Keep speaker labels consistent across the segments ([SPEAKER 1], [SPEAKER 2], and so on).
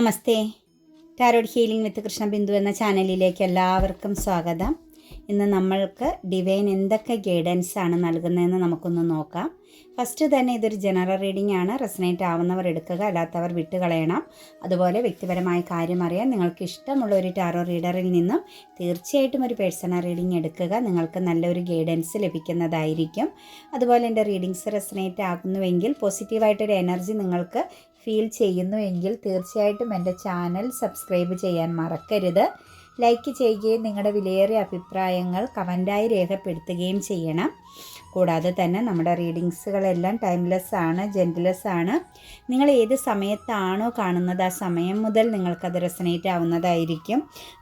[SPEAKER 1] Namaste. Tarot healing with Krishna Bindu എന്ന ചാനലിലേക്ക് എല്ലാവർക്കും സ്വാഗതം. ഇന്ന് നമ്മൾക്ക് ഡിവൈൻ എന്തൊക്കെ ഗൈഡൻസ് ആണ് നൽകുന്നതെന്ന് നമുക്കൊന്ന് നോക്കാം. ഫസ്റ്റ് തന്നെ ഇതൊരു ജനറൽ റീഡിംഗ് ആണ്. റെസനേറ്റ് ആവുന്നവർ എടുക്കുക അല്ലാത്തവർ വിട്ടുകളയണം. അതുപോലെ വ്യക്തിപരമായ കാര്യം അറിയാൻ നിങ്ങൾക്ക് ഇഷ്ടമുള്ള ഒരു ടാറോ റീഡറിൽ നിന്നും തീർച്ചയായിട്ടും ഒരു പേഴ്സണൽ റീഡിംഗ് എടുക്കുക. നിങ്ങൾക്ക് നല്ലൊരു ഗൈഡൻസ് ലഭിക്കുന്നതായിരിക്കും. അതുപോലെ എന്റെ റീഡിങ്സ് റെസനേറ്റ് ആകുന്നുവെങ്കിൽ പോസിറ്റീവായിട്ടൊരു എനർജി നിങ്ങൾക്ക് ഫീൽ ചെയ്യുന്നുവെങ്കിൽ തീർച്ചയായിട്ടും എന്റെ ചാനൽ സബ്സ്ക്രൈബ് ചെയ്യാൻ മറക്കരുത്. ലൈക്ക് ചെയ്യുകയും നിങ്ങളുടെ വിലയേറിയ അഭിപ്രായങ്ങൾ കമന്റായി രേഖപ്പെടുത്തുകയും ചെയ്യണം. കൂടാതെ തന്നെ നമ്മുടെ റീഡിങ്സുകളെല്ലാം ടൈംലെസ് ആണ് ജെന്റ്ലെസ് ആണ് നിങ്ങൾ ഏത് സമയത്താണോ കാണുന്നത് ആ സമയം മുതൽ നിങ്ങൾക്കത് റെസനേറ്റ് ആവുന്നതായിരിക്കും.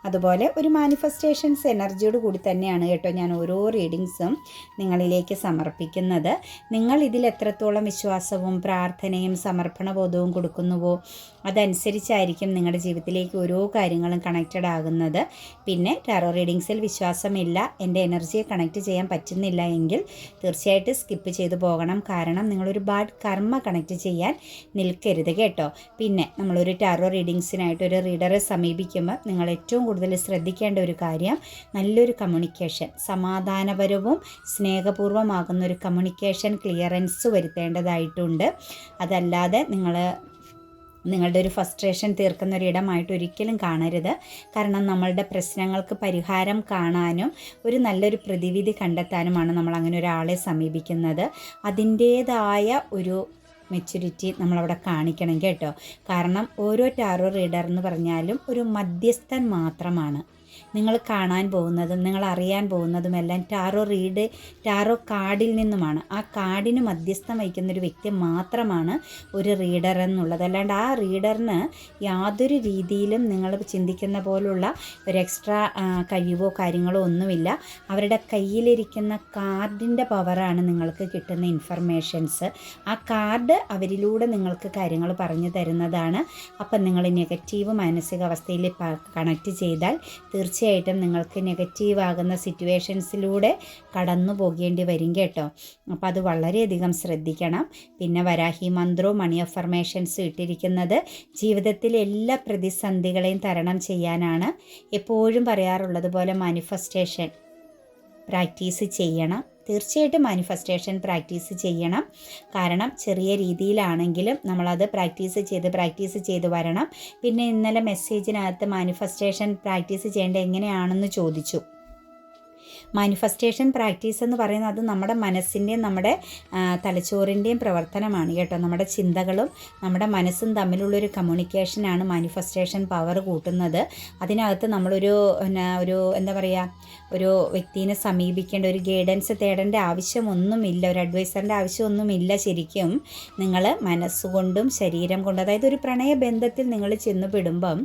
[SPEAKER 1] അതുപോലെ ഒരു മാനിഫെസ്റ്റേഷൻസ് എനർജിയോട് കൂടി തന്നെയാണ് കേട്ടോ ഞാൻ ഓരോ റീഡിങ്സും നിങ്ങളിലേക്ക് സമർപ്പിക്കുന്നത്. നിങ്ങൾ ഇതിൽ എത്രത്തോളം വിശ്വാസവും പ്രാർത്ഥനയും സമർപ്പണബോധവും കൊടുക്കുന്നുവോ അതനുസരിച്ചായിരിക്കും നിങ്ങളുടെ ജീവിതത്തിലേക്ക് ഓരോ കാര്യങ്ങളും കണക്റ്റഡ് ആകുന്നത്. പിന്നെ ടാറോ റീഡിങ്സിൽ വിശ്വാസമില്ല എന്റെ എനർജിയെ കണക്റ്റ് ചെയ്യാൻ പറ്റുന്നില്ല എങ്കിൽ തീർച്ചയായിട്ടും സ്കിപ്പ് ചെയ്തു പോകണം. കാരണം നിങ്ങളൊരു ബാഡ് കർമ്മ കണക്ട് ചെയ്യാൻ നിൽക്കരുത് കേട്ടോ. പിന്നെ നമ്മളൊരു ടാറോ റീഡിങ്സിനായിട്ട് ഒരു റീഡറെ സമീപിക്കുമ്പോൾ നിങ്ങൾ ഏറ്റവും കൂടുതൽ ശ്രദ്ധിക്കേണ്ട ഒരു കാര്യം നല്ലൊരു കമ്മ്യൂണിക്കേഷൻ സമാധാനപരവും സ്നേഹപൂർവമാകുന്ന ഒരു കമ്മ്യൂണിക്കേഷൻ ക്ലിയറൻസ് വരുത്തേണ്ടതായിട്ടുണ്ട്. അതല്ലാതെ നിങ്ങൾ നിങ്ങളുടെ ഒരു ഫസ്ട്രേഷൻ തീർക്കുന്ന ഒരു ഇടമായിട്ട് ഒരിക്കലും കാണരുത്. കാരണം നമ്മളുടെ പ്രശ്നങ്ങൾക്ക് പരിഹാരം കാണാനും ഒരു നല്ലൊരു പ്രതിവിധി കണ്ടെത്താനുമാണ് നമ്മൾ അങ്ങനെ ഒരാളെ സമീപിക്കുന്നത്. അതിന്റേതായ ഒരു മെച്യൂരിറ്റി നമ്മളവിടെ കാണിക്കണം കേട്ടോ. കാരണം ഓരോ ടാറോ റീഡർ എന്ന് പറഞ്ഞാലും ഒരു മധ്യസ്ഥൻ മാത്രമാണ്. നിങ്ങൾ കാണാൻ പോകുന്നതും നിങ്ങൾ അറിയാൻ പോകുന്നതും എല്ലാം ടാറോ റീഡ് ടാറോ കാർഡിൽ നിന്നുമാണ്. ആ കാർഡിന് മധ്യസ്ഥം വഹിക്കുന്ന ഒരു വ്യക്തി മാത്രമാണ് ഒരു റീഡർ എന്നുള്ളത്. അല്ലാണ്ട് ആ റീഡറിന് യാതൊരു രീതിയിലും നിങ്ങൾ ചിന്തിക്കുന്ന പോലുള്ള ഒരു എക്സ്ട്രാ കഴിവോ കാര്യങ്ങളോ ഒന്നുമില്ല. അവരുടെ കയ്യിലിരിക്കുന്ന കാർഡിന്റെ പവറാണ് നിങ്ങൾക്ക് കിട്ടുന്ന ഇൻഫർമേഷൻസ് ആ കാർഡ് അവരിലൂടെ നിങ്ങൾക്ക് കാര്യങ്ങൾ പറഞ്ഞു തരുന്നതാണ്. അപ്പം നിങ്ങൾ നെഗറ്റീവ് മാനസികാവസ്ഥയിൽ കണക്ട് ചെയ്താൽ തീർച്ചയായിട്ടും നിങ്ങൾക്ക് നെഗറ്റീവ് ആകുന്ന സിറ്റുവേഷൻസിലൂടെ കടന്നു പോകേണ്ടി വരും കേട്ടോ. അപ്പോൾ അത് വളരെയധികം ശ്രദ്ധിക്കണം. പിന്നെ വരാഹി മന്ത്രവും മണി അഫർമേഷൻസ് ഇട്ടിരിക്കുന്നത് ജീവിതത്തിലെ എല്ലാ പ്രതിസന്ധികളെയും തരണം ചെയ്യാനാണ്. എപ്പോഴും പറയാറുള്ളത് പോലെ മാനിഫെസ്റ്റേഷൻ പ്രാക്ടീസ് ചെയ്യണം. തീർച്ചയായിട്ടും മാനിഫെസ്റ്റേഷൻ പ്രാക്ടീസ് ചെയ്യണം. കാരണം ചെറിയ രീതിയിലാണെങ്കിലും നമ്മളത് പ്രാക്ടീസ് ചെയ്ത് പ്രാക്ടീസ് ചെയ്ത് വരണം. പിന്നെ ഇന്നലെ മെസ്സേജിനകത്ത് മാനിഫെസ്റ്റേഷൻ പ്രാക്ടീസ് ചെയ്യേണ്ടത് എങ്ങനെയാണെന്ന് ചോദിച്ചു. മാനിഫെസ്റ്റേഷൻ പ്രാക്ടീസ് എന്ന് പറയുന്നത് അത് നമ്മുടെ മനസ്സിന്റെയും നമ്മുടെ തലച്ചോറിന്റെയും പ്രവർത്തനമാണ് കേട്ടോ. നമ്മുടെ ചിന്തകളും നമ്മുടെ മനസ്സും തമ്മിലുള്ളൊരു കമ്മ്യൂണിക്കേഷനാണ് മാനിഫെസ്റ്റേഷൻ പവർ കൂട്ടുന്നത്. അതിനകത്ത് നമ്മളൊരു പിന്നെ ഒരു എന്താ പറയുക ഒരു വ്യക്തിനെ സമീപിക്കേണ്ട ഒരു ഗൈഡൻസ് തേടേണ്ട ആവശ്യമൊന്നുമില്ല ഒരു അഡ്വൈസറിന്റെ ആവശ്യമൊന്നുമില്ല ശരിക്കും. നിങ്ങൾ മനസ്സുകൊണ്ടും ശരീരം കൊണ്ടും അതായത് ഒരു പ്രണയബന്ധത്തിൽ നിങ്ങൾ ചെന്നുപെടുമ്പം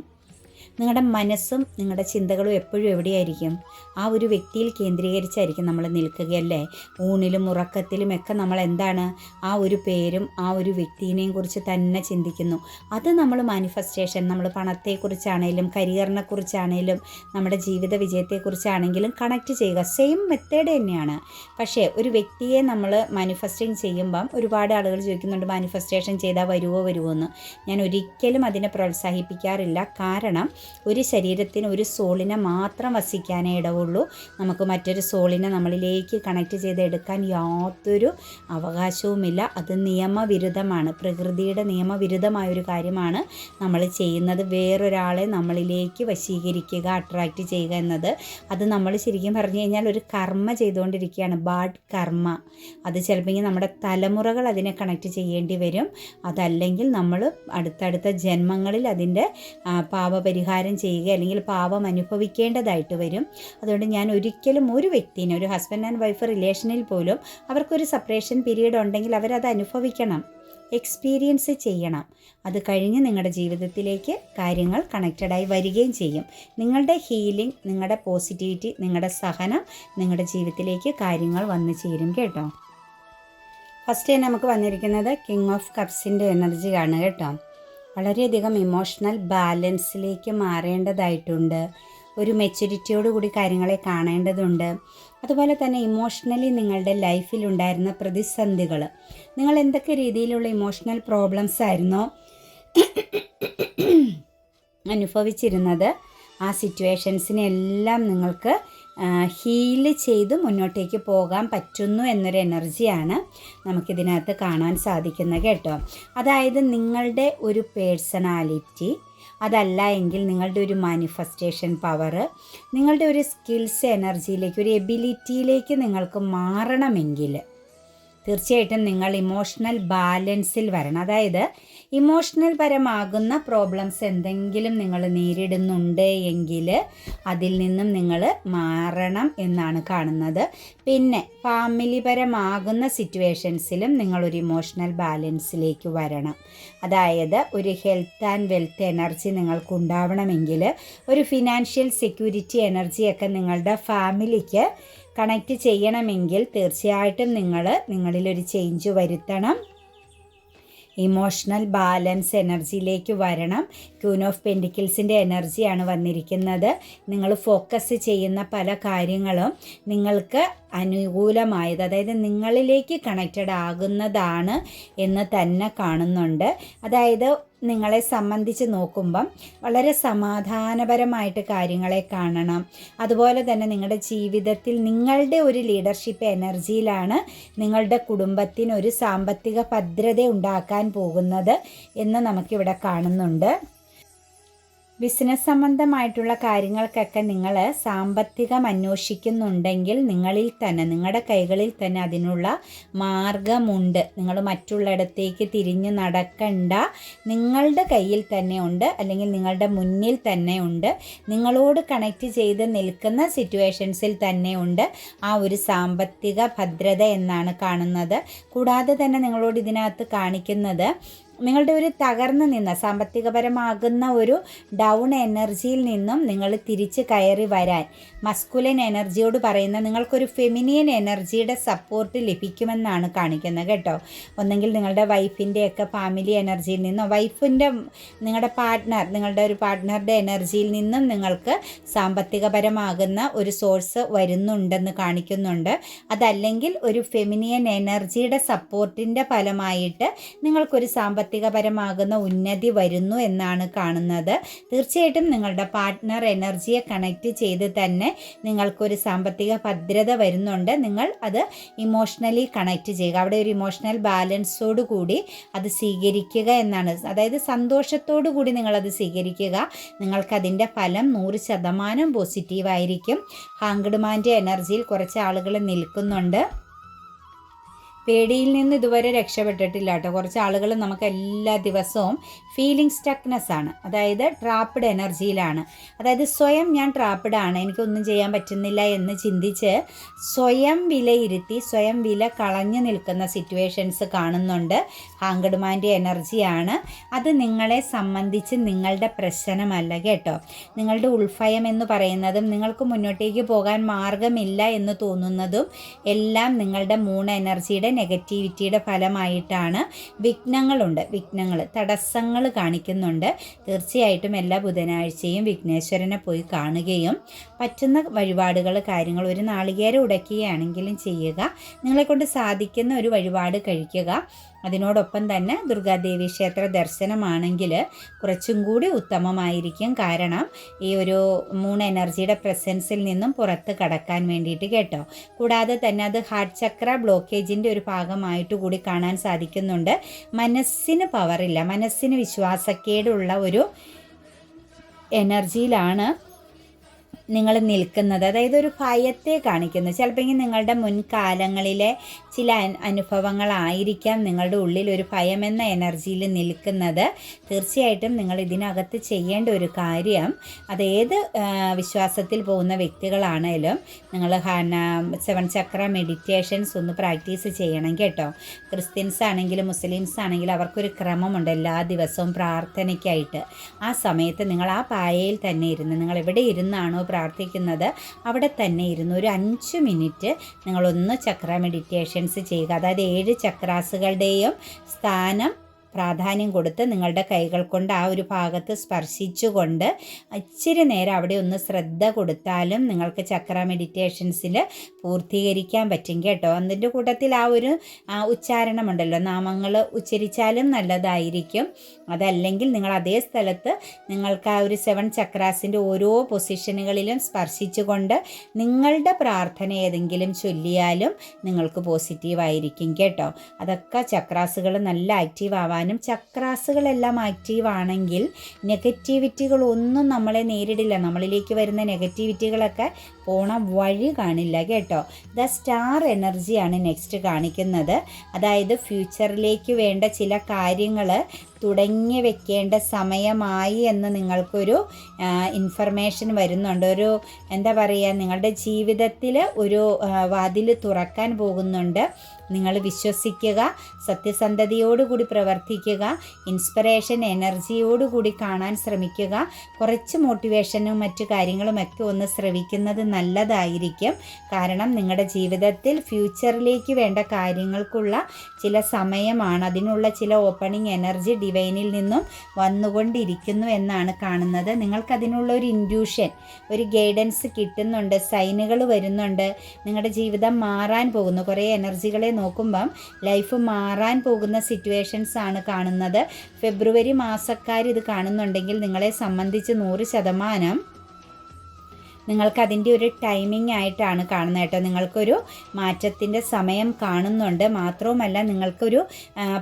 [SPEAKER 1] നിങ്ങളുടെ മനസ്സും നിങ്ങളുടെ ചിന്തകളും എപ്പോഴും എവിടെയായിരിക്കും? ആ ഒരു വ്യക്തിയിൽ കേന്ദ്രീകരിച്ചായിരിക്കും നമ്മൾ നിൽക്കുകയല്ലേ? ഊണിലും ഉറക്കത്തിലും ഒക്കെ നമ്മൾ എന്താണ്? ആ ഒരു പേരും ആ ഒരു വ്യക്തിനെയും കുറിച്ച് തന്നെ ചിന്തിക്കുന്നു. അത് നമ്മൾ മാനിഫെസ്റ്റേഷൻ നമ്മൾ പണത്തെക്കുറിച്ചാണേലും കരിയറിനെക്കുറിച്ചാണേലും നമ്മുടെ ജീവിത വിജയത്തെക്കുറിച്ചാണെങ്കിലും കണക്റ്റ് ചെയ്യുക. സെയിം മെത്തേഡ് തന്നെയാണ്. പക്ഷേ ഒരു വ്യക്തിയെ നമ്മൾ മാനിഫെസ്റ്റിങ് ചെയ്യുമ്പം ഒരുപാട് ആളുകൾ ചോദിക്കുന്നുണ്ട് മാനിഫെസ്റ്റേഷൻ ചെയ്താൽ വരുമോ വരുമോ എന്ന് ഞാൻ ഒരിക്കലും അതിനെ പ്രോത്സാഹിപ്പിക്കാറില്ല. കാരണം ഒരു ശരീരത്തിന് ഒരു സോളിനെ മാത്രം വസിക്കാനേ ഇടവുള്ളൂ. നമുക്ക് മറ്റൊരു സോളിനെ നമ്മളിലേക്ക് കണക്ട് ചെയ്ത് എടുക്കാൻ യാതൊരു അവകാശവുമില്ല. അത് നിയമവിരുദ്ധമാണ്. പ്രകൃതിയുടെ നിയമവിരുദ്ധമായ ഒരു കാര്യമാണ് നമ്മൾ ചെയ്യുന്നത്. വേറൊരാളെ നമ്മളിലേക്ക് വശീകരിക്കുക അട്രാക്റ്റ് ചെയ്യുക എന്നത്. അത് നമ്മൾ ശരിക്കും പറഞ്ഞു കഴിഞ്ഞാൽ ഒരു കർമ്മ ചെയ്തുകൊണ്ടിരിക്കുകയാണ്. ബാഡ് കർമ്മ. അത് ചിലപ്പോൾ നമ്മുടെ തലമുറകൾ അതിനെ കണക്ട് ചെയ്യേണ്ടി വരും. അതല്ലെങ്കിൽ നമ്മൾ അടുത്തടുത്ത ജന്മങ്ങളിൽ അതിന്റെ പാപപരിഹാരം ചെയ്യുക അല്ലെങ്കിൽ പാപം അനുഭവിക്കേണ്ടതായിട്ട് വരും. അതുകൊണ്ട് ഞാൻ ഒരിക്കലും ഒരു വ്യക്തിനെ ഒരു ഹസ്ബൻഡ് ആൻഡ് വൈഫ് റിലേഷനിൽ പോലും അവർക്കൊരു സെപ്പറേഷൻ പീരീഡ് ഉണ്ടെങ്കിൽ അവരത് അനുഭവിക്കണം. എക്സ്പീരിയൻസ് ചെയ്യണം. അത് കഴിഞ്ഞ് നിങ്ങളുടെ ജീവിതത്തിലേക്ക് കാര്യങ്ങൾ കണക്റ്റഡായി വരികയും ചെയ്യും. നിങ്ങളുടെ ഹീലിംഗ് നിങ്ങളുടെ പോസിറ്റിവിറ്റി നിങ്ങളുടെ സഹനം നിങ്ങളുടെ ജീവിതത്തിലേക്ക് കാര്യങ്ങൾ വന്നു ചേരും കേട്ടോ. ഫസ്റ്റ് തന്നെ നമുക്ക് വന്നിരിക്കുന്നത് കിങ് ഓഫ് കപ്സിന്റെ എനർജി കാണുക കേട്ടോ. വളരെയധികം ഇമോഷണൽ ബാലൻസിലേക്ക് മാറേണ്ടതായിട്ടുണ്ട്. ഒരു മെച്യൂരിറ്റിയോട് കൂടി കാര്യങ്ങളെ കാണേണ്ടതുണ്ട്. അതുപോലെ തന്നെ ഇമോഷണലി നിങ്ങളുടെ ലൈഫിൽ ഉണ്ടായിരുന്ന പ്രതിസന്ധികൾ. നിങ്ങൾ എന്തൊക്കെ രീതിയിലുള്ള ഇമോഷണൽ പ്രോബ്ലംസ് ആയിരുന്നോ? അനുഭവിച്ചിരുന്നത്? ആ സിറ്റുവേഷൻസിനെല്ലാം നിങ്ങൾക്ക് ഹീൽ ചെയ്ത് മുന്നോട്ടേക്ക് പോകാൻ പറ്റുന്നു എന്നൊരു എനർജിയാണ് നമുക്കിതിനകത്ത് കാണാൻ സാധിക്കുന്നത് കേട്ടോ. അതായത് നിങ്ങളുടെ ഒരു പേഴ്സണാലിറ്റി അതല്ല എങ്കിൽ നിങ്ങളുടെ ഒരു മാനിഫെസ്റ്റേഷൻ പവർ നിങ്ങളുടെ ഒരു സ്കിൽസ് എനർജിയിലേക്ക് ഒരു എബിലിറ്റിയിലേക്ക് നിങ്ങൾക്ക് മാറണമെങ്കിൽ തീർച്ചയായിട്ടും നിങ്ങൾ ഇമോഷണൽ ബാലൻസിൽ വരണം. അതായത് ഇമോഷണൽ പരമാകുന്ന പ്രോബ്ലംസ് എന്തെങ്കിലും നിങ്ങൾ നേരിടുന്നുണ്ട് എങ്കിൽ അതിൽ നിന്നും നിങ്ങൾ മാറണം എന്നാണ് കാണുന്നത്. പിന്നെ ഫാമിലി പരമാകുന്ന സിറ്റുവേഷൻസിലും നിങ്ങളൊരു ഇമോഷണൽ ബാലൻസിലേക്ക് വരണം. അതായത് ഒരു ഹെൽത്ത് ആൻഡ് വെൽത്ത് എനർജി നിങ്ങൾക്ക് ഉണ്ടാവണമെങ്കിൽ ഒരു ഫിനാൻഷ്യൽ സെക്യൂരിറ്റി എനർജിയൊക്കെ നിങ്ങളുടെ ഫാമിലിക്ക് കണക്റ്റ് ചെയ്യണമെങ്കിൽ തീർച്ചയായിട്ടും നിങ്ങൾ നിങ്ങളിലൊരു ചേഞ്ച് വരുത്തണം. ഇമോഷണൽ ബാലൻസ് എനർജിയിലേക്ക് വരണം. ക്യൂൻ ഓഫ് പെൻഡിക്കിൾസിന്റെ എനർജിയാണ് വന്നിരിക്കുന്നത്. നിങ്ങൾ ഫോക്കസ് ചെയ്യുന്ന പല കാര്യങ്ങളും നിങ്ങൾക്ക് അനുകൂലമായത് അതായത് നിങ്ങളിലേക്ക് കണക്റ്റഡ് ആകുന്നതാണ് എന്ന് തന്നെ കാണുന്നുണ്ട്. അതായത് നിങ്ങളെ സംബന്ധിച്ച് നോക്കുമ്പം വളരെ സമാധാനപരമായിട്ട് കാര്യങ്ങളെ കാണണം. അതുപോലെ തന്നെ നിങ്ങളുടെ ജീവിതത്തിൽ നിങ്ങളുടെ ഒരു ലീഡർഷിപ്പ് എനർജിയിലാണ് നിങ്ങളുടെ കുടുംബത്തിന് ഒരു സാമ്പത്തിക ഭദ്രത ഉണ്ടാക്കാൻ പോകുന്നത് എന്ന് നമുക്കിവിടെ കാണുന്നുണ്ട്. ബിസിനസ് സംബന്ധമായിട്ടുള്ള കാര്യങ്ങൾക്കൊക്കെ നിങ്ങൾ സാമ്പത്തികം അന്വേഷിക്കുന്നുണ്ടെങ്കിൽ നിങ്ങളിൽ തന്നെ നിങ്ങളുടെ കൈകളിൽ തന്നെ അതിനുള്ള മാർഗമുണ്ട്. നിങ്ങൾ മറ്റുള്ളിടത്തേക്ക് തിരിഞ്ഞ് നടക്കണ്ട. നിങ്ങളുടെ കയ്യിൽ തന്നെ ഉണ്ട് അല്ലെങ്കിൽ നിങ്ങളുടെ മുന്നിൽ തന്നെ ഉണ്ട്. നിങ്ങളോട് കണക്റ്റ് ചെയ്ത് നിൽക്കുന്ന സിറ്റുവേഷൻസിൽ തന്നെ ഉണ്ട്. ആ ഒരു സാമ്പത്തിക ഭദ്രത എന്നാണ് കാണുന്നത്. കൂടാതെ തന്നെ നിങ്ങളോട് ഇതിനകത്ത് കാണിക്കുന്നത് നിങ്ങളുടെ ഒരു തകർന്നു നിന്ന സാമ്പത്തികപരമാകുന്ന ഒരു ഡൗൺ എനർജിയിൽ നിന്നും നിങ്ങൾ തിരിച്ച് കയറി വരാൻ. മസ്കുലൻ എനർജിയോട് പറയുന്ന നിങ്ങൾക്കൊരു ഫെമിനിയൻ എനർജിയുടെ സപ്പോർട്ട് ലഭിക്കുമെന്നാണ് കാണിക്കുന്നത് കേട്ടോ. ഒന്നെങ്കിൽ നിങ്ങളുടെ വൈഫിന്റെയൊക്കെ ഫാമിലി എനർജിയിൽ നിന്നോ വൈഫിന്റെ നിങ്ങളുടെ പാർട്ട്ണർ നിങ്ങളുടെ ഒരു പാർട്ട്ണറുടെ എനർജിയിൽ നിന്നും നിങ്ങൾക്ക് സാമ്പത്തികപരമാകുന്ന ഒരു സോഴ്സ് വരുന്നുണ്ടെന്ന് കാണിക്കുന്നുണ്ട്. അതല്ലെങ്കിൽ ഒരു ഫെമിനിയൻ എനർജിയുടെ സപ്പോർട്ടിന്റെ ഫലമായിട്ട് നിങ്ങൾക്കൊരു സാമ്പത്തിക സാമ്പത്തികപരമാകുന്ന ഉന്നതി വരുന്നു എന്നാണ് കാണുന്നത്. തീർച്ചയായിട്ടും നിങ്ങളുടെ പാർട്ട്ണർ എനർജിയെ കണക്ട് ചെയ്ത് തന്നെ നിങ്ങൾക്കൊരു സാമ്പത്തിക ഭദ്രത വരുന്നുണ്ട്. നിങ്ങൾ അത് ഇമോഷണലി കണക്ട് ചെയ്യുക. അവിടെ ഒരു ഇമോഷണൽ ബാലൻസോട് കൂടി അത് സ്വീകരിക്കുക എന്നാണ്. അതായത് സന്തോഷത്തോടു കൂടി നിങ്ങളത് സ്വീകരിക്കുക. നിങ്ങൾക്കതിന്റെ ഫലം നൂറ് ശതമാനം പോസിറ്റീവായിരിക്കും ഹാങ്ക്ഡ്മാന്റെ എനർജിയിൽ കുറച്ച് ആളുകൾ നിൽക്കുന്നുണ്ട്. പേടിയിൽ നിന്ന് ഇതുവരെ രക്ഷപ്പെട്ടിട്ടില്ല കേട്ടോ. കുറച്ച് ആളുകൾ നമുക്ക് എല്ലാ ദിവസവും ഫീലിംഗ് സ്റ്റക്നെസ് ആണ്. അതായത് ട്രാപ്പിഡ് എനർജിയിലാണ് അതായത് സ്വയം ഞാൻ ട്രാപ്പിഡ് ആണ്. എനിക്കൊന്നും ചെയ്യാൻ പറ്റുന്നില്ല എന്ന് ചിന്തിച്ച് സ്വയം വിലയിരുത്തി സ്വയം വില കളഞ്ഞു നിൽക്കുന്ന സിറ്റുവേഷൻസ് കാണുന്നുണ്ട്. ഹാങ്കഡ്മാന്റെ എനർജിയാണ് അത് നിങ്ങളെ സംബന്ധിച്ച് നിങ്ങളുടെ പ്രശ്നമല്ല കേട്ടോ. നിങ്ങളുടെ ഉൾഫയം എന്ന് പറയുന്നതും നിങ്ങൾക്ക് മുന്നോട്ടേക്ക് പോകാൻ മാർഗമില്ല എന്ന് തോന്നുന്നതും എല്ലാം നിങ്ങളുടെ മൂൺ എനർജിയുടെ നെഗറ്റിവിറ്റിയുടെ ഫലമായിട്ടാണ്. വിഘ്നങ്ങളുണ്ട്. വിഘ്നങ്ങൾ തടസ്സങ്ങൾ കാണിക്കുന്നുണ്ട്. തീർച്ചയായിട്ടും എല്ലാ ബുധനാഴ്ചയും വിഘ്നേശ്വരനെ പോയി കാണുകയും പറ്റുന്ന വഴിപാടുകൾ കാര്യങ്ങൾ ഒരു നാളികേരം ഉടയ്ക്കുകയാണെങ്കിലും ചെയ്യുക. നിങ്ങളെക്കൊണ്ട് സാധിക്കുന്ന ഒരു വഴിപാട് കഴിക്കുക. അതിനോടൊപ്പം തന്നെ ദുർഗാദേവി ക്ഷേത്ര ദർശനമാണെങ്കിൽ കുറച്ചും കൂടി ഉത്തമമായിരിക്കും. കാരണം ഈ ഒരു മൂൺ എനർജിയുടെ പ്രസൻസിൽ നിന്നും പുറത്ത് കടക്കാൻ വേണ്ടിയിട്ട് കേട്ടോ. കൂടാതെ തന്നെ അത് ഹാർട്ട് ചക്ര ബ്ലോക്കേജിന്റെ ഒരു ഭാഗമായിട്ട് കൂടി കാണാൻ സാധിക്കുന്നുണ്ട്. മനസ്സിന് പവറില്ല മനസ്സിന് വിശ്വാസക്കേടുള്ള ഒരു എനർജിയിലാണ് നിങ്ങൾ നിൽക്കുന്നത്. അതായത് ഒരു ഭയത്തെ കാണിക്കുന്നു. ചിലപ്പോൾ നിങ്ങളുടെ മുൻകാലങ്ങളിലെ ചില അനുഭവങ്ങളായിരിക്കാം നിങ്ങളുടെ ഉള്ളിൽ ഒരു ഭയം എന്ന എനർജിയിൽ നിൽക്കുന്നത്. തീർച്ചയായിട്ടും നിങ്ങൾ ഇതിനകത്ത് ചെയ്യേണ്ട ഒരു കാര്യം അതേത് വിശ്വാസത്തിൽ പോകുന്ന വ്യക്തികളാണേലും നിങ്ങൾ സെവൻ ചക്ര മെഡിറ്റേഷൻസ് ഒന്ന് പ്രാക്ടീസ് ചെയ്യണം കേട്ടോ. ക്രിസ്ത്യൻസ് ആണെങ്കിലും മുസ്ലിംസ് ആണെങ്കിലും അവർക്കൊരു ക്രമമുണ്ട് എല്ലാ ദിവസവും പ്രാർത്ഥനയ്ക്കായിട്ട്. ആ സമയത്ത് നിങ്ങൾ ആ പായയിൽ തന്നെ ഇരുന്ന് നിങ്ങൾ എവിടെ ഇരുന്നാണോ പ്രാർത്ഥിക്കുന്നത്. അവിടെ തന്നെ ഇരുന്ന് ഒരു അഞ്ച് മിനിറ്റ് നിങ്ങളൊന്ന് ചക്ര മെഡിറ്റേഷൻസ് ചെയ്യുക. അതായത് ഏഴ് ചക്രാസുകളുടെയും സ്ഥാനം പ്രാധാന്യം കൊടുത്ത് നിങ്ങളുടെ കൈകൾ കൊണ്ട് ആ ഒരു ഭാഗത്ത് സ്പർശിച്ചുകൊണ്ട് ഇച്ചിരി നേരം അവിടെ ഒന്ന് ശ്രദ്ധ കൊടുത്താലും നിങ്ങൾക്ക് ചക്ര മെഡിറ്റേഷൻസിൽ പൂർത്തീകരിക്കാൻ പറ്റും കേട്ടോ. അതിന്റെ കൂട്ടത്തിൽ ആ ഒരു ഉച്ചാരണമുണ്ടല്ലോ. നാമങ്ങൾ ഉച്ചരിച്ചാലും നല്ലതായിരിക്കും. അതല്ലെങ്കിൽ നിങ്ങൾ അതേ സ്ഥലത്ത് നിങ്ങൾക്ക് ആ ഒരു സെവൻ ചക്രാസിന്റെ ഓരോ പൊസിഷനുകളിലും സ്പർശിച്ചുകൊണ്ട് നിങ്ങളുടെ പ്രാർത്ഥന ഏതെങ്കിലും ചൊല്ലിയാലും നിങ്ങൾക്ക് പോസിറ്റീവായിരിക്കും കേട്ടോ. അതൊക്കെ ചക്രാസുകൾ നല്ല ആക്റ്റീവ് ആവാനും ചക്രാസുകളെല്ലാം ആക്റ്റീവ് ആണെങ്കിൽ നെഗറ്റിവിറ്റികളൊന്നും നമ്മളെ നേരിടില്ല. നമ്മളിലേക്ക് വരുന്ന നെഗറ്റിവിറ്റികളൊക്കെ പോണ വഴി കാണില്ല കേട്ടോ. ദ സ്റ്റാർ എനർജിയാണ് നെക്സ്റ്റ് കാണിക്കുന്നത്. അതായത് ഫ്യൂച്ചറിലേക്ക് വേണ്ട ചില കാര്യങ്ങൾ തുടങ്ങി വെക്കേണ്ട സമയമായി എന്ന് നിങ്ങൾക്കൊരു ഇൻഫർമേഷൻ വരുന്നുണ്ട്. ഒരു എന്താ പറയുക നിങ്ങളുടെ ജീവിതത്തിൽ ഒരു വാതിൽ തുറക്കാൻ പോകുന്നുണ്ട്. നിങ്ങൾ വിശ്വസിക്കുക സത്യസന്ധതയോടുകൂടി പ്രവർത്തിക്കുക ഇൻസ്പിറേഷൻ എനർജിയോടുകൂടി കാണാൻ ശ്രമിക്കുക കുറച്ച് മോട്ടിവേഷനും മറ്റു കാര്യങ്ങളുമൊക്കെ ഒന്ന് ശ്രവിക്കുന്നത് നല്ലതായിരിക്കും. കാരണം നിങ്ങളുടെ ജീവിതത്തിൽ ഫ്യൂച്ചറിലേക്ക് വേണ്ട കാര്യങ്ങൾക്കുള്ള ചില സമയമാണ്. അതിനുള്ള ചില ഓപ്പണിംഗ് എനർജി ഡിവൈനിൽ നിന്നും വന്നുകൊണ്ടിരിക്കുന്നു എന്നാണ് കാണുന്നത്. നിങ്ങൾക്കതിനുള്ള ഒരു ഇൻഡ്യൂഷൻ ഒരു ഗൈഡൻസ് കിട്ടുന്നുണ്ട്. സൈനുകൾ വരുന്നുണ്ട്. നിങ്ങളുടെ ജീവിതം മാറാൻ പോകുന്നു. കുറേ എനർജികളെ നോക്കുമ്പം ലൈഫ് മാറാൻ പോകുന്ന സിറ്റുവേഷൻസ് ആണ് കാണുന്നത്. ഫെബ്രുവരി മാസക്കാർ ഇത് കാണുന്നുണ്ടെങ്കിൽ നിങ്ങളെ സംബന്ധിച്ച് നൂറ് ശതമാനം നിങ്ങൾക്ക് അതിന്റെ ഒരു ടൈമിംഗ് ആയിട്ടാണ് കാണുന്നത് കേട്ടോ. നിങ്ങൾക്കൊരു മാറ്റത്തിന്റെ സമയം കാണുന്നുണ്ട്. മാത്രവുമല്ല നിങ്ങൾക്കൊരു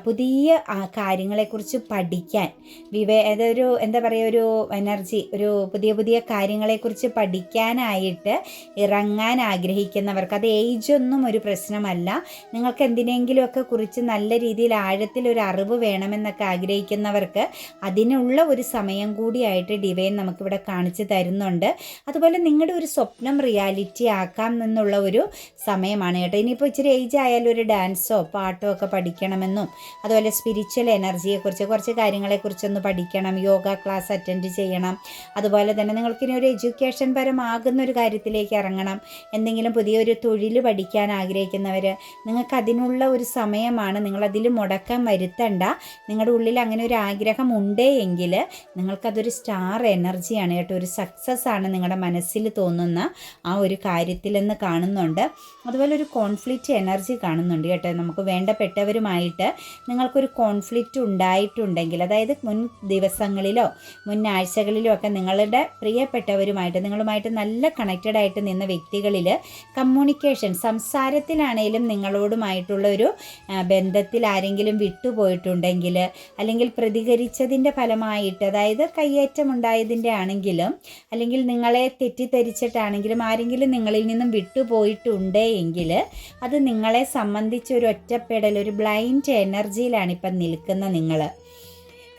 [SPEAKER 1] പുതിയ കാര്യങ്ങളെക്കുറിച്ച് പഠിക്കാൻ വിവേ അതൊരു എന്താ പറയുക ഒരു എനർജി ഒരു പുതിയ പുതിയ കാര്യങ്ങളെക്കുറിച്ച് പഠിക്കാനായിട്ട് ഇറങ്ങാൻ ആഗ്രഹിക്കുന്നവർക്ക് അത് ഏജ് ഒന്നും ഒരു പ്രശ്നമല്ല. നിങ്ങൾക്ക് എന്തിനെങ്കിലുമൊക്കെ കുറിച്ച് നല്ല രീതിയിൽ ആഴത്തിൽ ഒരു അറിവ് വേണമെന്നൊക്കെ ആഗ്രഹിക്കുന്നവർക്ക് അതിനുള്ള ഒരു സമയം കൂടിയായിട്ട് ഡിവൈൻ നമുക്കിവിടെ കാണിച്ചു തരുന്നുണ്ട്. അതുപോലെ നിങ്ങളുടെ ഒരു സ്വപ്നം റിയാലിറ്റി ആക്കാം എന്നുള്ള ഒരു സമയമാണ് കേട്ടോ. ഇനിയിപ്പോൾ ഇച്ചിരി ഏജ് ആയാലും ഒരു ഡാൻസോ പാട്ടോ ഒക്കെ പഠിക്കണമെന്നും അതുപോലെ സ്പിരിച്വൽ എനർജിയെക്കുറിച്ച് കുറച്ച് കാര്യങ്ങളെക്കുറിച്ചൊന്ന് പഠിക്കണം യോഗ ക്ലാസ് അറ്റൻഡ് ചെയ്യണം. അതുപോലെ തന്നെ നിങ്ങൾക്കിനി ഒരു എഡ്യൂക്കേഷൻ പരമാകുന്ന ഒരു കാര്യത്തിലേക്ക് ഇറങ്ങണം. എന്തെങ്കിലും പുതിയൊരു തൊഴിൽ പഠിക്കാൻ ആഗ്രഹിക്കുന്നവർ നിങ്ങൾക്ക് അതിനുള്ള ഒരു സമയമാണ്. നിങ്ങളതിൽ മുടക്കം വരുത്തണ്ട. നിങ്ങളുടെ ഉള്ളിൽ അങ്ങനെ ഒരു ആഗ്രഹം ഉണ്ടേ എങ്കിൽ നിങ്ങൾക്കതൊരു സ്റ്റാർ എനർജിയാണ് കേട്ടോ. ഒരു സക്സസ് ആണ് നിങ്ങളുടെ മനസ്സിൽ തോന്നുന്ന ആ ഒരു കാര്യത്തിലെന്ന് കാണുന്നുണ്ട്. അതുപോലെ ഒരു കോൺഫ്ലിക്റ്റ് എനർജി കാണുന്നുണ്ട് കേട്ടോ. നമുക്ക് വേണ്ടപ്പെട്ടവരുമായിട്ട് നിങ്ങൾക്കൊരു കോൺഫ്ലിക്റ്റ് ഉണ്ടായിട്ടുണ്ടെങ്കിൽ അതായത് മുൻ ദിവസങ്ങളിലോ മുൻ ആഴ്ചകളിലോ ഒക്കെ നിങ്ങളുടെ പ്രിയപ്പെട്ടവരുമായിട്ട് നിങ്ങളുമായിട്ട് നല്ല കണക്റ്റഡ് ആയിട്ട് നിന്ന വ്യക്തികളിൽ കമ്മ്യൂണിക്കേഷൻ സംസാരത്തിലാണേലും നിങ്ങളോടുമായിട്ടുള്ള ഒരു ബന്ധത്തിൽ ആരെങ്കിലും വിട്ടുപോയിട്ടുണ്ടെങ്കിൽ അല്ലെങ്കിൽ പ്രതികരിച്ചതിന്റെ ഫലമായിട്ട് അതായത് കയ്യേറ്റം ഉണ്ടായതിന്റെ ആണെങ്കിലും അല്ലെങ്കിൽ നിങ്ങളെ തെറ്റിദ്ധരിച്ചിട്ടാണെങ്കിലും ആരെങ്കിലും നിങ്ങളിൽ നിന്നും വിട്ടുപോയിട്ടുണ്ട് എങ്കിൽ അത് നിങ്ങളെ സംബന്ധിച്ച് ഒരു ഒറ്റപ്പെടൽ ഒരു ബ്ലൈൻഡ് എനർജിയിലാണ് ഇപ്പം നിൽക്കുന്ന നിങ്ങൾ.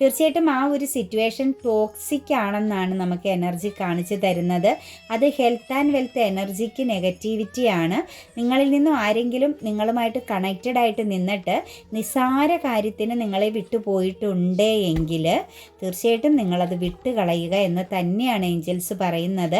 [SPEAKER 1] തീർച്ചയായിട്ടും ആ ഒരു സിറ്റുവേഷൻ ടോക്സിക് ആണെന്നാണ് നമുക്ക് എനർജി കാണിച്ചു തരുന്നത്. അത് ഹെൽത്ത് ആൻഡ് വെൽത്ത് എനർജിക്ക് നെഗറ്റിവിറ്റി ആണ്. നിങ്ങളിൽ നിന്നും ആരെങ്കിലും നിങ്ങളുമായിട്ട് കണക്റ്റഡ് ആയിട്ട് നിന്നിട്ട് നിസ്സാര കാര്യത്തിന് നിങ്ങളെ വിട്ടു പോയിട്ടുണ്ട് എങ്കിൽ തീർച്ചയായിട്ടും നിങ്ങളത് വിട്ടുകളയുക എന്ന് തന്നെയാണ് ഏഞ്ചൽസ് പറയുന്നത്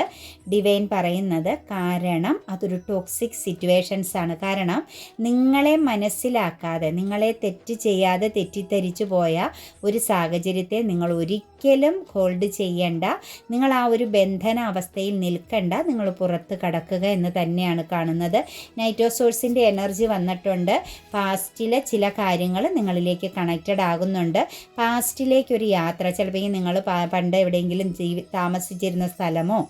[SPEAKER 1] ഡിവൈൻ പറയുന്നത്. കാരണം അതൊരു ടോക്സിക് സിറ്റുവേഷൻസ് ആണ്. കാരണം നിങ്ങളെ മനസ്സിലാക്കാതെ നിങ്ങളെ തെറ്റ് ചെയ്യാതെ തെറ്റിദ്ധരിച്ചു പോയ ഒരു സാഹചര്യത്തെ നിങ്ങൾ ഒരിക്കലും ഹോൾഡ് ചെയ്യണ്ട. നിങ്ങൾ ആ ഒരു ബന്ധന അവസ്ഥയിൽ നിൽക്കണ്ട. നിങ്ങൾ പുറത്ത് കടക്കുക എന്ന് തന്നെയാണ് കാണുന്നത്. നൈറ്റോ സോഴ്സിന്റെ എനർജി വന്നിട്ടുണ്ട്. പാസ്റ്റിലെ ചില കാര്യങ്ങൾ നിങ്ങളിലേക്ക് കണക്റ്റഡ് ആകുന്നുണ്ട്. പാസ്റ്റിലേക്കൊരു യാത്ര ചിലപ്പോൾ നിങ്ങൾ പണ്ട് എവിടെയെങ്കിലും ജീവി താമസിച്ചിരുന്ന സ്ഥലമോ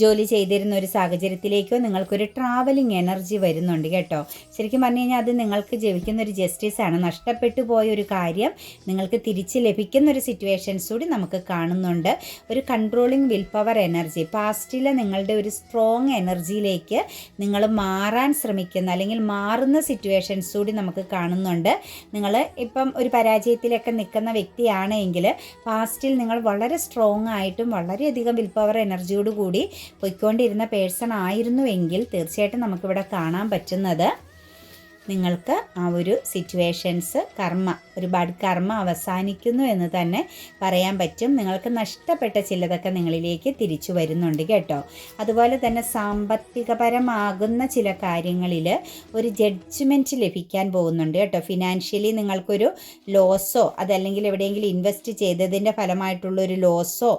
[SPEAKER 1] ജോലി ചെയ്തിരുന്ന ഒരു സാഹചര്യത്തിലേക്കോ നിങ്ങൾക്കൊരു ട്രാവലിംഗ് എനർജി വരുന്നുണ്ട് കേട്ടോ. ശരിക്കും പറഞ്ഞു കഴിഞ്ഞാൽ അത് നിങ്ങൾക്ക് ജീവിക്കുന്ന ഒരു ജസ്റ്റിസ് ആണ്. നഷ്ടപ്പെട്ടു പോയ ഒരു കാര്യം നിങ്ങൾക്ക് തിരിച്ച് ലഭിക്കുന്ന ഒരു സിറ്റുവേഷൻസ് കൂടി നമുക്ക് കാണുന്നുണ്ട്. ഒരു കൺട്രോളിംഗ് വിൽ പവർ എനർജി പാസ്റ്റിലെ നിങ്ങളുടെ ഒരു സ്ട്രോങ് എനർജിയിലേക്ക് നിങ്ങൾ മാറാൻ ശ്രമിക്കുന്ന അല്ലെങ്കിൽ മാറുന്ന സിറ്റുവേഷൻസ് കൂടി നമുക്ക് കാണുന്നുണ്ട്. നിങ്ങൾ ഇപ്പം ഒരു പരാജയത്തിലൊക്കെ നിൽക്കുന്ന വ്യക്തിയാണെങ്കിൽ പാസ്റ്റിൽ നിങ്ങൾ വളരെ സ്ട്രോങ് ആയിട്ടും വളരെയധികം വിൽ പവർ എനർജിയോട് കൂടി പൊയ്ക്കൊണ്ടിരുന്ന പേഴ്സൺ ആയിരുന്നുവെങ്കിൽ തീർച്ചയായിട്ടും നമുക്കിവിടെ കാണാൻ പറ്റുന്നത്. നിങ്ങൾക്ക് ആ ഒരു സിറ്റുവേഷൻസ് കർമ്മ ഒരുപാട് കർമ്മ അവസാനിക്കുന്നു എന്ന് തന്നെ പറയാൻ പറ്റും. നിങ്ങൾക്ക് നഷ്ടപ്പെട്ട ചിലതൊക്കെ നിങ്ങളിലേക്ക് തിരിച്ചു വരുന്നുണ്ട് കേട്ടോ. അതുപോലെ തന്നെ സാമ്പത്തികപരമാകുന്ന ചില കാര്യങ്ങളിൽ ഒരു ജഡ്ജ്മെന്റ് ലഭിക്കാൻ പോകുന്നുണ്ട് കേട്ടോ. ഫിനാൻഷ്യലി നിങ്ങൾക്കൊരു ലോസോ അതല്ലെങ്കിൽ എവിടെയെങ്കിലും ഇൻവെസ്റ്റ് ചെയ്തതിന്റെ ഫലമായിട്ടുള്ള ഒരു ലോസോ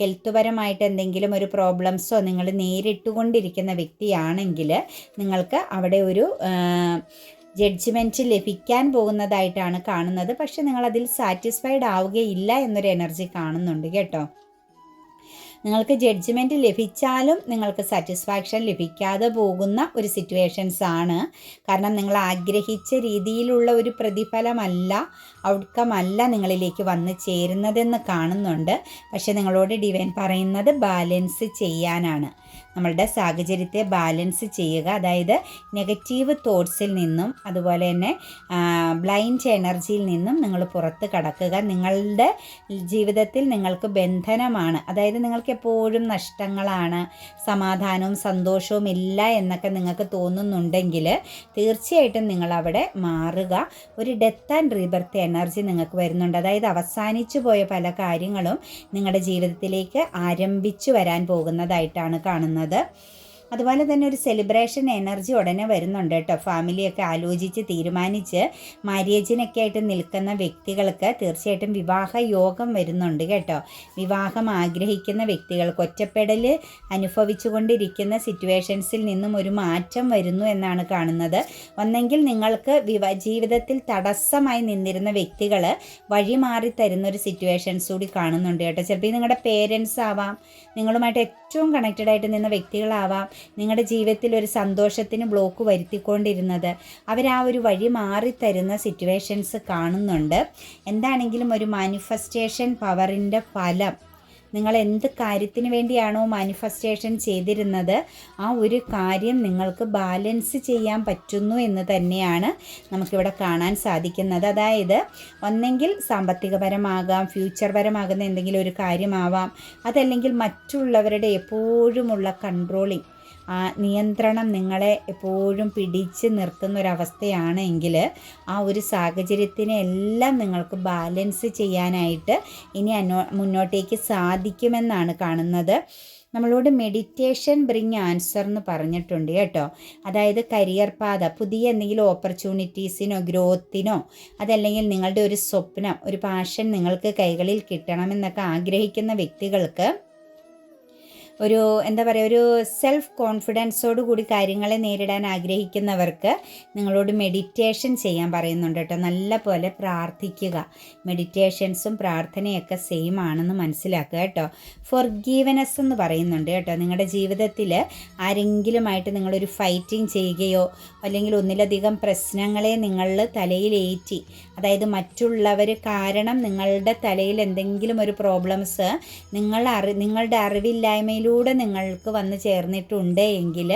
[SPEAKER 1] ഹെൽത്ത് പരമായിട്ട് എന്തെങ്കിലും ഒരു പ്രോബ്ലംസോ നിങ്ങൾ നേരിട്ടുകൊണ്ടിരിക്കുന്ന വ്യക്തിയാണെങ്കിൽ നിങ്ങൾക്ക് അവിടെ ഒരു ജഡ്ജ്മെന്റ് ലഭിക്കാൻ പോകുന്നതായിട്ടാണ് കാണുന്നത്. പക്ഷെ നിങ്ങളതിൽ സാറ്റിസ്ഫൈഡ് ആവുകയില്ല എന്നൊരു എനർജി കാണുന്നുണ്ട് കേട്ടോ. നിങ്ങൾക്ക് ജഡ്ജ്മെന്റ് ലഭിച്ചാലും നിങ്ങൾക്ക് സാറ്റിസ്ഫാക്ഷൻ ലഭിക്കാതെ പോകുന്ന ഒരു സിറ്റുവേഷൻസ് ആണ്. കാരണം നിങ്ങൾ ആഗ്രഹിച്ച രീതിയിലുള്ള ഒരു പ്രതിഫലമല്ല ഔട്ട്കം അല്ല നിങ്ങളിലേക്ക് വന്ന് ചേരുന്നതെന്ന് കാണുന്നുണ്ട്. പക്ഷെ നിങ്ങളോട് ഡിവൈൻ പറയുന്നത് ബാലൻസ് ചെയ്യാനാണ്. നമ്മളുടെ സാഹചര്യത്തെ ബാലൻസ് ചെയ്യുക. അതായത് നെഗറ്റീവ് തോട്ട്സിൽ നിന്നും അതുപോലെ തന്നെ ബ്ലൈൻഡ് എനർജിയിൽ നിന്നും നിങ്ങൾ പുറത്ത് കടക്കുക. നിങ്ങളുടെ ജീവിതത്തിൽ നിങ്ങൾക്ക് ബന്ധനമാണ്. അതായത് നിങ്ങൾക്ക് എപ്പോഴും നഷ്ടങ്ങളാണ് സമാധാനവും സന്തോഷവും ഇല്ല എന്നൊക്കെ നിങ്ങൾക്ക് തോന്നുന്നുണ്ടെങ്കിൽ തീർച്ചയായിട്ടും നിങ്ങൾ അവിടെ മാറുക. ഒരു ഡെത്ത് ആൻഡ് റീബർത്ത് എനർജി നിങ്ങൾക്ക് വരുന്നുണ്ട്. അതായത് അവസാനിച്ചു പോയ പല കാര്യങ്ങളും നിങ്ങളുടെ ജീവിതത്തിലേക്ക് ആരംഭിച്ചു വരാൻ പോകുന്നതായിട്ടാണ് കാണുന്നത്. പറയുന്നത് അതുപോലെ തന്നെ ഒരു സെലിബ്രേഷൻ എനർജി ഉടനെ വരുന്നുണ്ട് കേട്ടോ. ഫാമിലിയൊക്കെ ആലോചിച്ച് തീരുമാനിച്ച് മാര്യേജിനൊക്കെ ആയിട്ട് നിൽക്കുന്ന വ്യക്തികൾക്ക് തീർച്ചയായിട്ടും വിവാഹ യോഗം വരുന്നുണ്ട് കേട്ടോ. വിവാഹം ആഗ്രഹിക്കുന്ന വ്യക്തികൾക്ക് ഒറ്റപ്പെടൽ അനുഭവിച്ചുകൊണ്ടിരിക്കുന്ന സിറ്റുവേഷൻസിൽ നിന്നും ഒരു മാറ്റം വരുന്നു എന്നാണ് കാണുന്നത്. ഒന്നെങ്കിൽ നിങ്ങൾക്ക് വിവ ജീവിതത്തിൽ തടസ്സമായി നിന്നിരുന്ന വ്യക്തികൾ വഴിമാറി തരുന്ന ഒരു സിറ്റുവേഷൻസ് കൂടി കാണുന്നുണ്ട് കേട്ടോ. ചിലപ്പോൾ നിങ്ങളുടെ പേരൻസ് ആവാം. നിങ്ങളുമായിട്ട് ഏറ്റവും കണക്റ്റഡ് ആയിട്ട് നിന്ന വ്യക്തികളാവാം. നിങ്ങളുടെ ജീവിതത്തിൽ ഒരു സന്തോഷത്തിന് ബ്ലോക്ക് വരുത്തിക്കൊണ്ടിരുന്നത്. അവർ ആ ഒരു വഴി മാറിത്തരുന്ന സിറ്റുവേഷൻസ് കാണുന്നുണ്ട്. എന്താണെങ്കിലും ഒരു മാനിഫെസ്റ്റേഷൻ പവറിന്റെ ഫലം. നിങ്ങൾ എന്ത് കാര്യത്തിന് വേണ്ടിയാണോ മാനിഫെസ്റ്റേഷൻ ചെയ്തിരുന്നത് ആ ഒരു കാര്യം നിങ്ങൾക്ക് ബാലൻസ് ചെയ്യാൻ പറ്റുന്നു എന്ന് തന്നെയാണ് നമുക്കിവിടെ കാണാൻ സാധിക്കുന്നത്. അതായത് ഒന്നെങ്കിൽ സാമ്പത്തികപരമാകാം ഫ്യൂച്ചർ പരമാകുന്ന എന്തെങ്കിലും ഒരു കാര്യമാവാം അതല്ലെങ്കിൽ മറ്റുള്ളവരുടെ എപ്പോഴുമുള്ള കൺട്രോളിങ് ആ നിയന്ത്രണം നിങ്ങളെ എപ്പോഴും പിടിച്ച് നിർത്തുന്ന ഒരവസ്ഥയാണെങ്കിൽ ആ ഒരു സാഹചര്യത്തിനെ എല്ലാം നിങ്ങൾക്ക് ബാലൻസ് ചെയ്യാനായിട്ട് ഇനി അന്നോ മുന്നോട്ടേക്ക് സാധിക്കുമെന്നാണ് കാണുന്നത്. നമ്മളോട് മെഡിറ്റേഷൻ ബ്രിങ് ആൻസർ എന്ന് പറഞ്ഞിട്ടുണ്ട് കേട്ടോ. അതായത് കരിയർ പാത പുതിയ എന്തെങ്കിലും ഓപ്പർച്യൂണിറ്റീസിനോ ഗ്രോത്തിനോ അതല്ലെങ്കിൽ നിങ്ങളുടെ ഒരു സ്വപ്നം ഒരു പാഷൻ നിങ്ങൾക്ക് കൈകളിൽ കിട്ടണമെന്നൊക്കെ ആഗ്രഹിക്കുന്ന വ്യക്തികൾക്ക് ഒരു എന്താ പറയുക ഒരു സെൽഫ് കോൺഫിഡൻസോട് കൂടി കാര്യങ്ങളെ നേരിടാൻ ആഗ്രഹിക്കുന്നവർക്ക് നിങ്ങളോട് മെഡിറ്റേഷൻ ചെയ്യാൻ പറയുന്നുണ്ട് കേട്ടോ. നല്ല പോലെ പ്രാർത്ഥിക്കുക. മെഡിറ്റേഷൻസും പ്രാർത്ഥനയൊക്കെ സെയിം ആണെന്ന് മനസ്സിലാക്കുക കേട്ടോ. ഫോർ ഗീവനസ് എന്ന് പറയുന്നുണ്ട് കേട്ടോ. നിങ്ങളുടെ ജീവിതത്തിൽ ആരെങ്കിലുമായിട്ട് നിങ്ങളൊരു ഫൈറ്റിംഗ് ചെയ്യുകയോ അല്ലെങ്കിൽ ഒന്നിലധികം പ്രശ്നങ്ങളെ നിങ്ങൾ തലയിലേറ്റി അതായത് മറ്റുള്ളവർ കാരണം നിങ്ങളുടെ തലയിൽ എന്തെങ്കിലും ഒരു പ്രോബ്ലംസ് നിങ്ങൾ അറി നിങ്ങളുടെ അറിവില്ലായ്മയിൽ അതിലൂടെ നിങ്ങൾക്ക് വന്ന് ചേർന്നിട്ടുണ്ട് എങ്കിൽ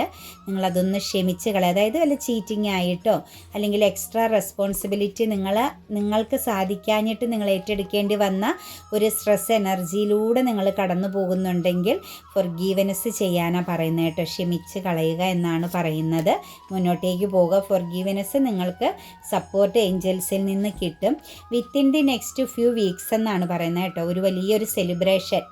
[SPEAKER 1] നിങ്ങളതൊന്ന് ക്ഷമിച്ച് കളയുക അതായത് വല്ല ചീറ്റിംഗ് ആയിട്ടോ അല്ലെങ്കിൽ എക്സ്ട്രാ റെസ്പോൺസിബിലിറ്റി നിങ്ങൾ നിങ്ങൾക്ക് സാധിക്കാനായിട്ട് നിങ്ങൾ ഏറ്റെടുക്കേണ്ടി വന്ന ഒരു സ്ട്രെസ് എനർജിയിലൂടെ നിങ്ങൾ കടന്നു പോകുന്നുണ്ടെങ്കിൽ ഫൊർഗീവനസ് ചെയ്യാനാണ് പറയുന്നത് കേട്ടോ. ക്ഷമിച്ച് കളയുക എന്നാണ് പറയുന്നത്. മുന്നോട്ടേക്ക് പോവുക. ഫൊർഗീവനസ് നിങ്ങൾക്ക് സപ്പോർട്ട് ഏഞ്ചൽസിൽ നിന്ന് കിട്ടും. Within the next few weeks എന്നാണ് പറയുന്നത് കേട്ടോ. ഒരു വലിയൊരു സെലിബ്രേഷൻ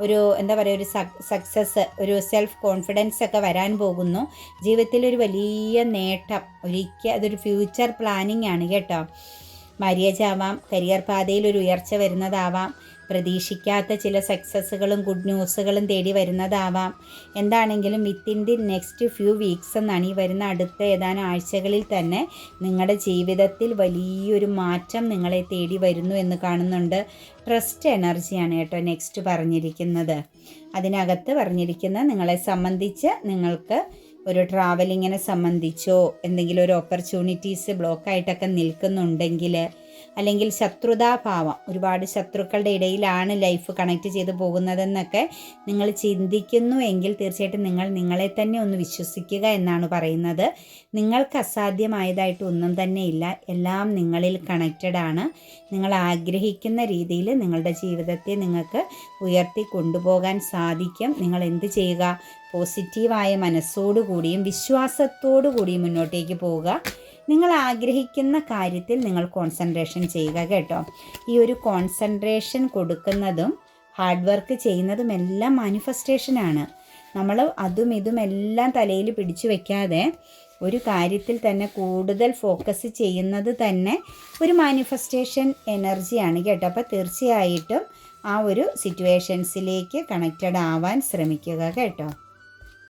[SPEAKER 1] ഒരു എന്താ പറയുക ഒരു സക്സസ് ഒരു സെൽഫ് കോൺഫിഡൻസ് ഒക്കെ വരാൻ പോകുന്നു. ജീവിതത്തിൽ ഒരു വലിയ നേട്ടം ഒരിക്കൽ അതൊരു ഫ്യൂച്ചർ പ്ലാനിങ് ആണ് കേട്ടോ. മാര്യേജ് ആവാം കരിയർ പാതയിൽ ഒരു ഉയർച്ച വരുന്നതാവാം. പ്രതീക്ഷിക്കാത്ത ചില സക്സസ്സുകളും ഗുഡ് ന്യൂസുകളും തേടി വരുന്നതാവാം. എന്താണെങ്കിലും within the next few weeks എന്നാണ് ഈ വരുന്ന അടുത്ത ഏതാനും ആഴ്ചകളിൽ തന്നെ നിങ്ങളുടെ ജീവിതത്തിൽ വലിയൊരു മാറ്റം നിങ്ങളെ തേടി വരുന്നു എന്ന് കാണുന്നുണ്ട്. ട്രസ്റ്റ് എനർജിയാണ് കേട്ടോ നെക്സ്റ്റ് പറഞ്ഞിരിക്കുന്നത്. അതിനകത്ത് പറഞ്ഞിരിക്കുന്ന നിങ്ങളെ സംബന്ധിച്ച് നിങ്ങൾക്ക് ഒരു ട്രാവലിങ്ങിനെ സംബന്ധിച്ചോ എന്തെങ്കിലും ഒരു ഓപ്പർച്യൂണിറ്റീസ് ബ്ലോക്കായിട്ടൊക്കെ നിൽക്കുന്നുണ്ടെങ്കിൽ അല്ലെങ്കിൽ ശത്രുതാഭാവം. ഒരുപാട് ശത്രുക്കളുടെ ഇടയിലാണ് ലൈഫ് കണക്ട് ചെയ്ത് പോകുന്നതെന്നൊക്കെ നിങ്ങൾ ചിന്തിക്കുന്നു എങ്കിൽ തീർച്ചയായിട്ടും നിങ്ങൾ നിങ്ങളെ തന്നെ ഒന്ന് വിശ്വസിക്കുക എന്നാണ് പറയുന്നത്. നിങ്ങൾക്ക് അസാധ്യമായതായിട്ട് ഒന്നും തന്നെ ഇല്ല. എല്ലാം നിങ്ങളിൽ കണക്റ്റഡ് ആണ്. നിങ്ങൾ ആഗ്രഹിക്കുന്ന രീതിയിൽ നിങ്ങളുടെ ജീവിതത്തെ നിങ്ങൾക്ക് ഉയർത്തി കൊണ്ടുപോകാൻ സാധിക്കും. നിങ്ങൾ എന്ത് ചെയ്യുക? പോസിറ്റീവായ മനസ്സോടുകൂടിയും വിശ്വാസത്തോടു കൂടിയും മുന്നോട്ടേക്ക് പോവുക. നിങ്ങൾ ആഗ്രഹിക്കുന്ന കാര്യത്തിൽ നിങ്ങൾ കോൺസെൻട്രേഷൻ ചെയ്യുക കേട്ടോ. ഈ ഒരു കോൺസെൻട്രേഷൻ കൊടുക്കുന്നതും ഹാർഡ് വർക്ക് ചെയ്യുന്നതും എല്ലാം മാനിഫെസ്റ്റേഷനാണ് നമ്മൾ അതും ഇതും എല്ലാം തലയിൽ പിടിച്ചു വെക്കാതെ ഒരു കാര്യത്തിൽ തന്നെ കൂടുതൽ ഫോക്കസ് ചെയ്യുന്നത് തന്നെ ഒരു മാനിഫെസ്റ്റേഷൻ എനർജിയാണ് കേട്ടോ. അപ്പോൾ തീർച്ചയായിട്ടും ആ ഒരു സിറ്റുവേഷൻസിലേക്ക് കണക്റ്റഡ് ആവാൻ ശ്രമിക്കുക കേട്ടോ.